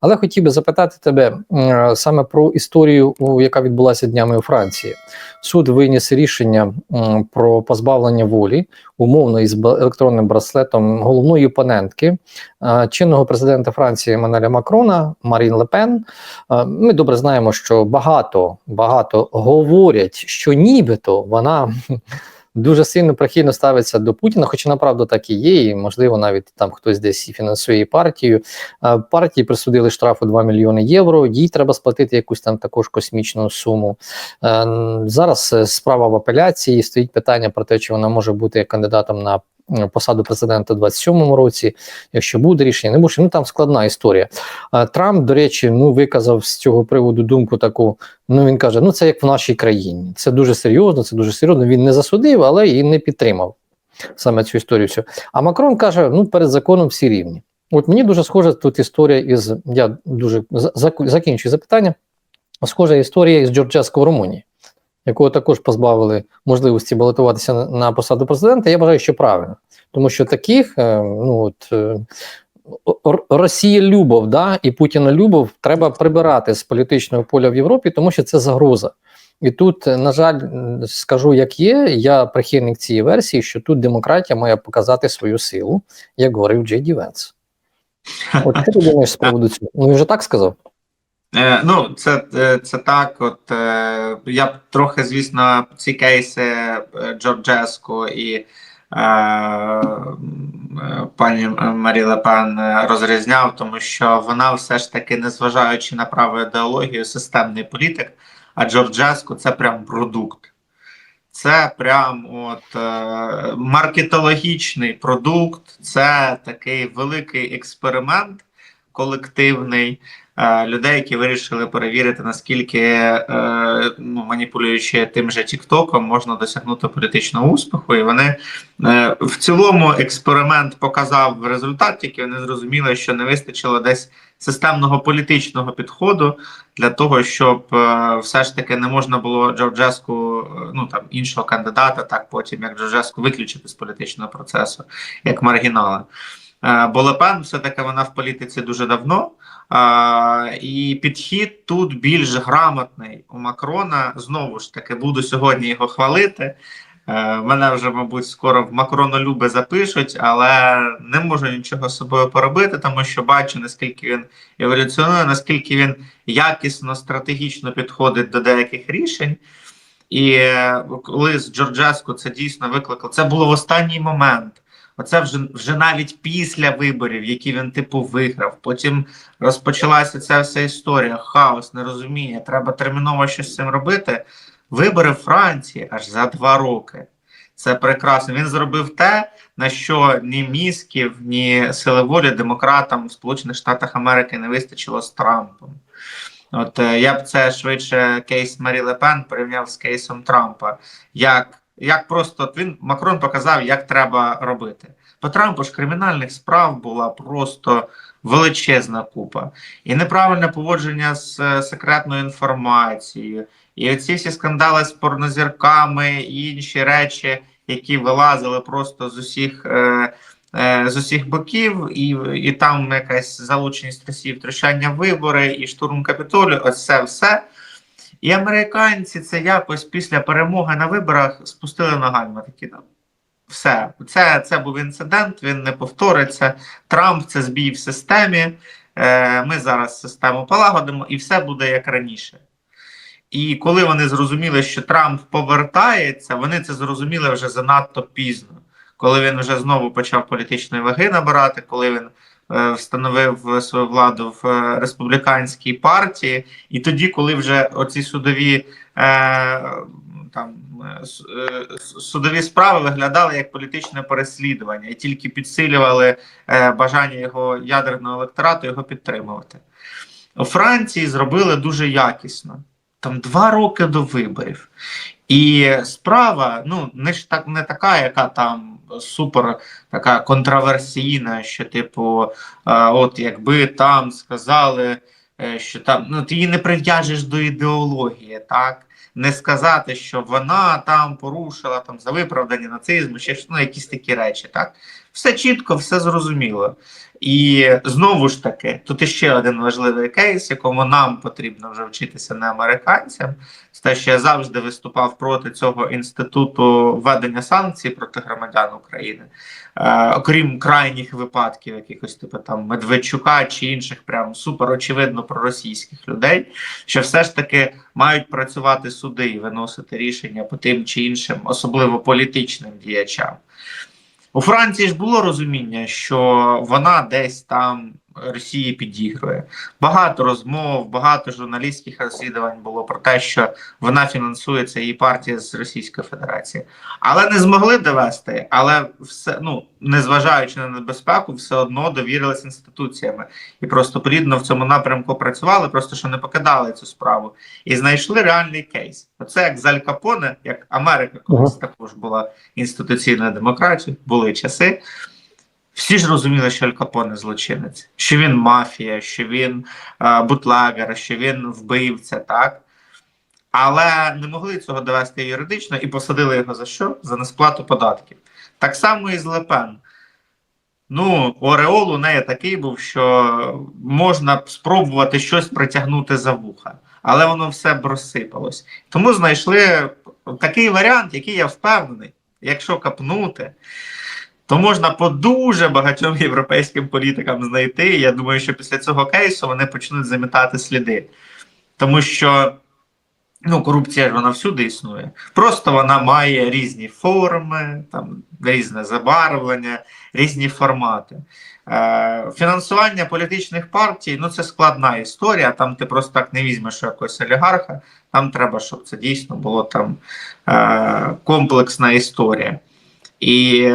Але хотів би запитати тебе саме про історію, яка відбулася днями у Франції. Суд виніс рішення про позбавлення волі умовно із електронним браслетом головної опонентки е, чинного президента Франції Еммануеля Макрона Марін Лепен. Е, Ми добре знаємо, що багато багато говорять, що нібито вона дуже сильно прихильно ставиться до Путіна, хоча направду так і є, і можливо навіть там хтось десь і фінансує партію. Партії присудили штрафу 2 мільйони євро. Їй треба сплатити якусь там також космічну суму. Зараз е, справа в апеляції. Стоїть питання про те, чи вона може бути кандидатом на посаду президента у 27-му році. Якщо буде рішення, не буде. Ну там складна історія. Е, Трамп, до речі, ну виказав з цього приводу думку таку. Ну він каже: ну це як в нашій країні. Це дуже серйозно, це дуже серйозно. Він не засудив, але і не підтримав саме цю історію. всю. А Макрон каже: ну перед законом всі рівні. От мені дуже схожа тут історія із я дуже закінчую запитання. Схожа історія із Джорджеско в Румунії, якого також позбавили можливості балотуватися на, посаду президента. Я вважаю, що правильно, тому що таких е, ну от. е, Росія Любов да, і Путіна Любов треба прибирати з політичного поля в Європі, тому що це загроза. І тут, е, на жаль, скажу, як є. Я прихильник цієї версії, що тут демократія має показати свою силу, як говорив Джей Ді Венс. От що ти думаєш з приводу цього? Ну він вже так сказав. Е, ну, це, е, це так. От е, я б трохи, звісно, ці кейси Джорджеску і е, пані Марі Лепен розрізняв, тому що вона все ж таки, незважаючи на праву ідеологію, системний політик, а Джорджеску це прям продукт. Це прям от е, маркетологічний продукт, це такий великий експеримент колективний людей, які вирішили перевірити, наскільки е, ну, маніпулюючи тим же Тіктоком, можна досягнути політичного успіху. І вони е, в цілому експеримент показав результат, тільки вони зрозуміли, що не вистачило десь системного політичного підходу для того, щоб е, все ж таки не можна було Джорджеску, е, ну там іншого кандидата, так потім як Джорджеску виключити з політичного процесу, як маргінала. Е, Бо Лепен все-таки вона в політиці дуже давно. А, і підхід тут більш грамотний у Макрона. Знову ж таки, буду сьогодні його хвалити. Е, Мене вже, мабуть, скоро в Макронолюби запишуть, але не можу нічого з собою поробити, тому що бачу, наскільки він еволюціонує, наскільки він якісно, стратегічно підходить до деяких рішень. І е, коли з Джорджеску це дійсно викликало, це було в останній момент. Оце вже вже навіть після виборів, які він типу виграв. Потім розпочалася ця вся історія, хаос, нерозуміння. Треба терміново щось з цим робити. Вибори в Франції аж за два роки. Це прекрасно. Він зробив те, на що ні мізків, ні сили волі демократам в Сполучених Штатах Америки не вистачило з Трампом. От е, я б це швидше кейс Марі Лепен порівняв з кейсом Трампа. Як, як просто от він Макрон показав, як треба робити. По Трампу ж кримінальних справ була просто величезна купа, і неправильне поводження з е, секретною інформацією, і оці всі скандали з порнозірками і інші речі, які вилазили просто з усіх. Е, е, з усіх боків, і, і там якась залученість Росії, втручання вибори, і штурм Капітолію, ось це все. І американці це якось після перемоги на виборах спустили ногами такі ну, Все, це, це був інцидент, він не повториться. Трамп це збій в системі. Е, ми зараз систему полагодимо, і все буде як раніше. І коли вони зрозуміли, що Трамп повертається, вони це зрозуміли вже занадто пізно коли він вже знову почав політичної ваги набирати, коли він встановив свою владу в е, республіканській партії, і тоді, коли вже оці судові е, там е, е, судові справи виглядали як політичне переслідування і тільки підсилювали е, бажання його ядерного електорату його підтримувати. У Франції зробили дуже якісно. Там два роки до виборів. І справа ну не ж так не така, яка там супер така контроверсійна, що, типу, от якби там сказали, е, що там ну ти її не прив'яжеш до ідеології, так. Не сказати, що вона там порушила там за виправдання нацизму, ж, ну, якісь такі речі, так Все чітко, все зрозуміло. І знову ж таки, тут іще один важливий кейс, якому нам потрібно вже вчитися не американцям. Те, що я завжди виступав проти цього інституту введення санкцій проти громадян України, е, окрім крайніх випадків, якихось типу там Медведчука чи інших, прям супер очевидно проросійських людей, що все ж таки мають працювати суди і виносити рішення по тим чи іншим, особливо політичним діячам. У Франції ж було розуміння, що вона десь там Росії підігрує. Багато розмов, багато журналістських розслідувань було про те, що вона фінансується її партія з Російської Федерації, але не змогли довести. Але все ну незважаючи на небезпеку, все одно довірилися інституціями і просто плідно в цьому напрямку працювали, просто що не покидали цю справу і знайшли реальний кейс. Оце як з Аль Капоне, як Америка колись також була інституційною демократією, були часи. Всі ж розуміли, що Аль Капоне злочинець, що він мафія, що він е, бутлагер, що він вбивця, так? Але не могли цього довести юридично і посадили його за що? За несплату податків. Так само і з Лепен. Ну, Ореол у неї такий був, що можна спробувати щось притягнути за вуха, але воно все б розсипалось. Тому знайшли такий варіант, який я впевнений, якщо капнути, то можна по дуже багатьом європейським політикам знайти. Я думаю, що після цього кейсу вони почнуть замітати сліди. Тому що ну, корупція ж вона всюди існує. Просто вона має різні форми, там, різне забарвлення, різні формати. Е, фінансування політичних партій ну це складна історія. Там ти просто так не візьмеш якогось олігарха. Там треба, щоб це дійсно було там е, комплексна історія. І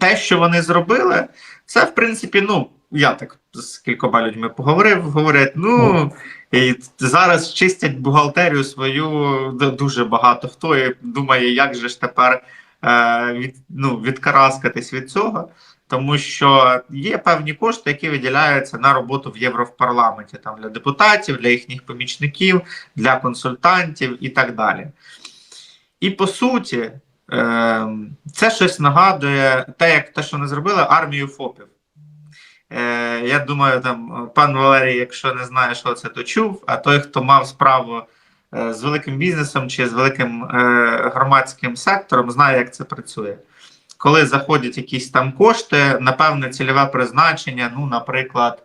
те, що вони зробили, це в принципі, ну я так з кількома людьми поговорив. Говорять, ну і зараз чистять бухгалтерію свою дуже багато хто і думає, як же ж тепер е, від, ну, відкараскатись від цього. Тому що є певні кошти, які виділяються на роботу в Європарламенті там для депутатів, для їхніх помічників, для консультантів і так далі. І по суті, це щось нагадує те, як те, що вони зробили армію ФОПів. Е, я думаю, там пан Валерій, якщо не знає, що це, то чув. А той, хто мав справу е, з великим бізнесом чи з великим е, громадським сектором, знає, як це працює. Коли заходять якісь там кошти, напевне, цільове призначення, ну, наприклад,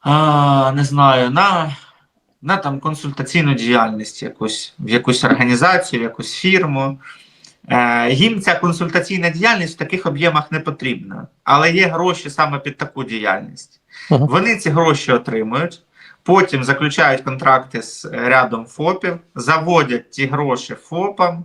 а, не знаю, на, на там консультаційну діяльність якусь, в якусь організацію, в якусь фірму. Е, їм ця консультаційна діяльність в таких об'ємах не потрібна, але є гроші саме під таку діяльність. Ага. Вони ці гроші отримують, потім заключають контракти з рядом ФОПів, заводять ті гроші ФОПам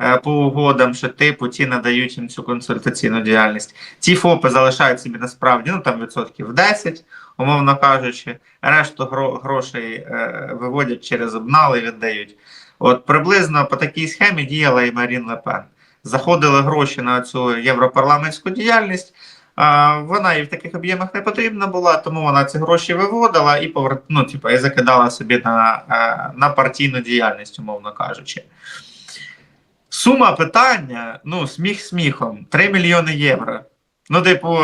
е, по угодам, що типу ті надають їм цю консультаційну діяльність. Ті ФОПи залишають собі насправді ну там відсотків 10, умовно кажучи, решту грошей е, виводять через обнали і віддають. От приблизно по такій схемі діяла і Марін Лепен. Заходили гроші на цю європарламентську діяльність. Вона і в таких об'ємах не потрібна була, тому вона ці гроші виводила і повер... ну, типу, і закидала собі на, е, на партійну діяльність, умовно кажучи. Сума питання: ну, сміх сміхом, 3 мільйони євро. Ну, типу,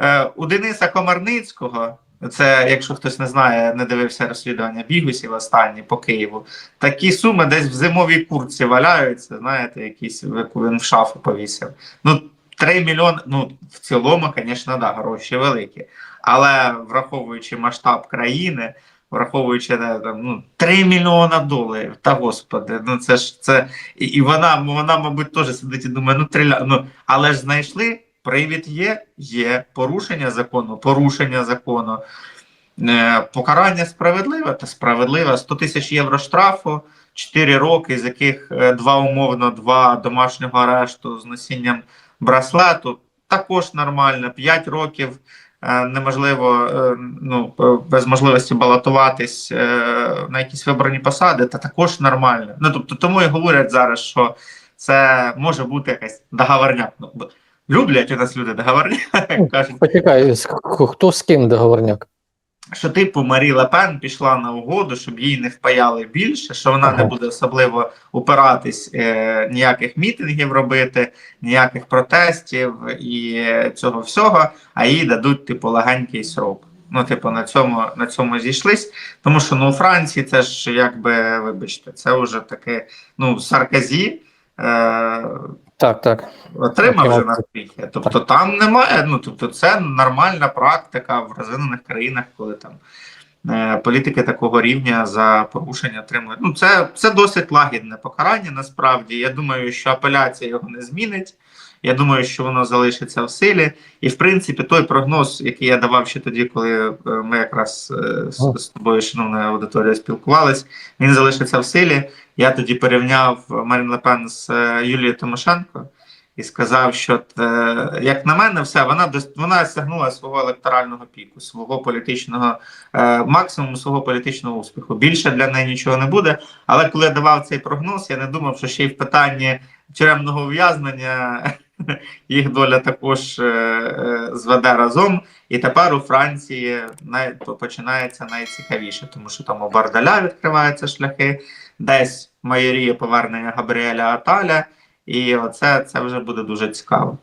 е, у Дениса Комарницького, це, якщо хтось не знає, не дивився розслідування бігусів останні по Києву, такі суми десь в зимовій курці валяються, знаєте, якісь яку він в шафу повісив. Ну, 3 мільйони, ну, в цілому, звісно, да, гроші великі. Але враховуючи масштаб країни, враховуючи там, ну, 3 мільйона доларів, та господи, ну це ж це. І, і вона, вона, мабуть, теж сидить і думає, ну, триля... ну, але ж знайшли, привід є, є порушення закону, порушення закону. Е, покарання справедливе та справедливе 100 тисяч євро штрафу, 4 роки, з яких е, два умовно, два домашнього арешту з носінням браслету. Також нормально. 5 років е, неможливо, е, ну, е, без можливості балотуватись е, на якісь вибрані посади, та також нормально. Ну, тобто, тому і говорять зараз, що це може бути якась договорняк. Ну, люблять у нас люди договорняк, як кажуть. Почекай, хто з ким договорняк? що типу Марі Лепен пішла на угоду, щоб їй не впаяли більше, що вона не буде особливо упиратись, е, ніяких мітингів робити, ніяких протестів і е, цього всього, а їй дадуть типу легенький срок. Ну, типу, на цьому на цьому зійшлись. Тому що ну у Франції це ж якби, вибачте, це вже таке, ну, Сарказі. Е, Так, так. Отримав вже на піхи. Тобто там немає. Ну тобто, це нормальна практика в розвинених країнах, коли там е, політики такого рівня за порушення отримують. Ну це, це досить лагідне покарання. Насправді я думаю, що апеляція його не змінить. Я думаю, що воно залишиться в силі. І в принципі, той прогноз, який я давав ще тоді, коли е, ми якраз е, з, з тобою, шановна аудиторія, спілкувались, він залишиться в силі. Я тоді порівняв Марін Лепен з е, Юлією Тимошенко і сказав, що як на мене, все вона вона сягнула свого електорального піку, свого політичного максимуму свого політичного успіху. Більше для неї нічого не буде. Але коли я давав цей прогноз, я не думав, що ще й в питанні тюремного ув'язнення їх доля також е, е, зведе разом. І тепер у Франції починається найцікавіше, тому що там у Бардаля відкриваються шляхи, десь майорія повернення Габріеля Аталя. І оце це вже буде дуже цікаво.